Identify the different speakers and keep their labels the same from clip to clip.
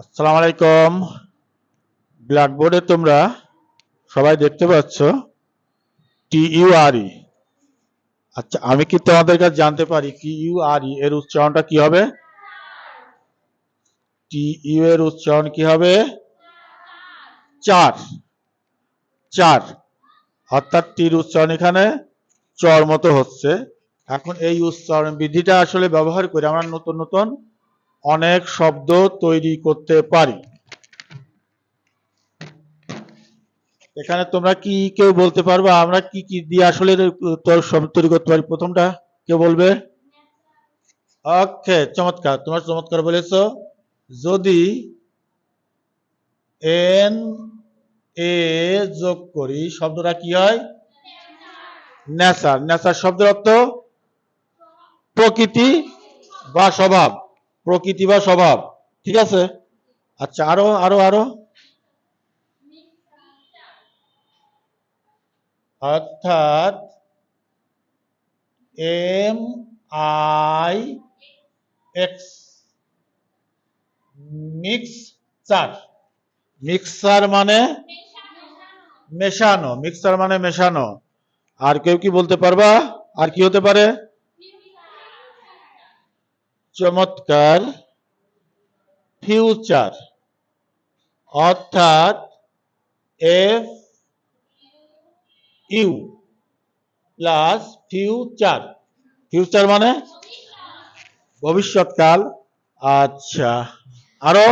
Speaker 1: আসসালামু আলাইকুম। ব্ল্যাকবোর্ডে তোমরা সবাই দেখতে পাচ্ছ টি ইউ আচ্ছা আমি কি তোমাদের কাছে জানতে পারি টি ইউ আর ই এর উচ্চারণটা কি হবে? টি ইউ এর উচ্চারণ কি হবে? চার। চার। অর্থাৎ টির উচ্চারণ এখানে চর মতো হচ্ছে। এখন এই উচ্চারণ বিধিটা আসলে ব্যবহার করে আমরা নতুন নতুন অনেক শব্দ তৈরি করতে পারি। এখানে তোমরা কি কেউ বলতে পারবে? আমরা কি কি দিয়ে আসলে শব্দ তৈরি করতে পারি? প্রথমটা কেউ বলবে? ওকে, চমৎকার। তোমার চমৎকার বলেছ। যদি এন, এ যোগ করি, শব্দটা কি হয়? নেচার। নেচার শব্দের অর্থ প্রকৃতি বা স্বভাব। প্রকৃতি বা স্বভাব, ঠিক আছে? আচ্ছা আরও আরও আরও। অর্থাৎ M I X mixture mixer মানে? মেশানো। মিক্সার মানে মেশানো। আর কেউ কি বলতে পারবা? আর কি হতে পারে? চমৎকার ফিউচার অর্থাৎ F U plus future future মানে ভবিষ্যৎকাল আচ্ছা আরও?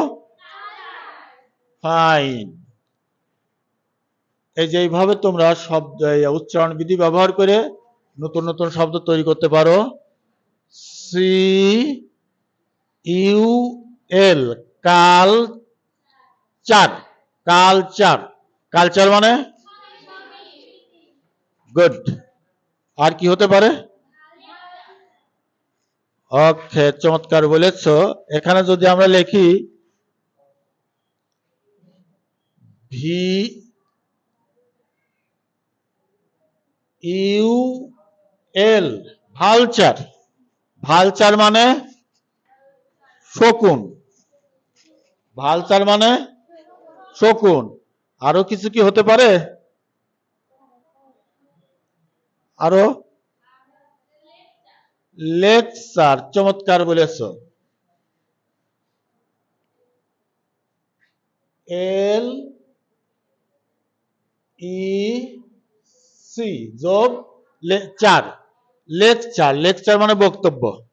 Speaker 1: ফাইন এই যে এইভাবে তোমরা শব্দ উচ্চারণ বিধি ব্যবহার করে নতুন নতুন শব্দ তৈরি করতে পারো। সি ইউ এল কাল চার কালচার। কালচার মানে? গুড। আর কি হতে পারে? ওকে, চমৎকার বলেছ। এখানে যদি আমরা লিখি, V U L, vulture. Vulture মানে? শকুন। ভালো ভালচার মানে? শকুন। আরও কিছু কি হতে পারে? আরও? লেকচার চমৎকার বলেছ। এল ই সি, যোগ লেকচার লেকচার লেকচার মানে বক্তব্য।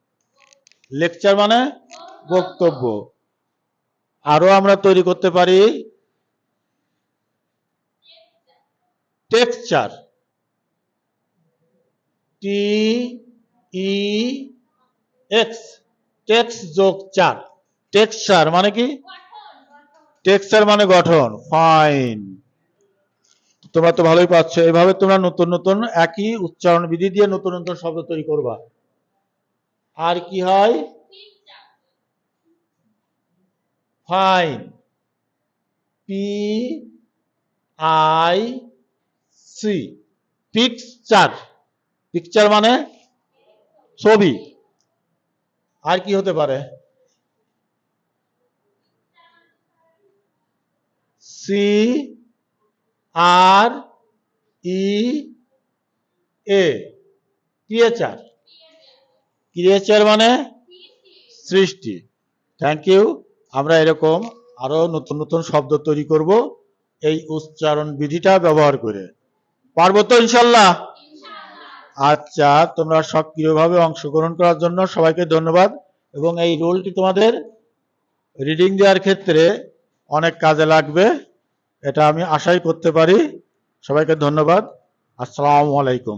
Speaker 1: লেকচার মানে? বক্তব্য। আরও আমরা তৈরি করতে পারি। Texture. T E X. Tex যোগ চার। টেক্সচার মানে কি? টেক্সচার মানে গঠন। ফাইন। তোমরা তো ভালোই পাচ্ছ। এভাবে তোমরা নতুন নতুন একই উচ্চারণ বিধি দিয়ে নতুন নতুন শব্দ তৈরি করবা। আর কি হয়? Fine P I C picture picture মানে ছবি। আর কি হতে পারে? C R E A creature creature মানে সৃষ্টি। থ্যাংক ইউ আমরা এরকম আরও নতুন নতুন শব্দ তৈরি করব এই উচ্চারণ বিধিটা ব্যবহার করে। পারব তো ইনশাল্লাহ? আচ্ছা তোমরা সক্রিয়ভাবে অংশগ্রহণ করার জন্য সবাইকে ধন্যবাদ এবং এই রোলটি তোমাদের রিডিং দেওয়ার ক্ষেত্রে অনেক কাজে লাগবে এটা আমি আশাই করতে পারি। সবাইকে ধন্যবাদ। আসসালামু আলাইকুম।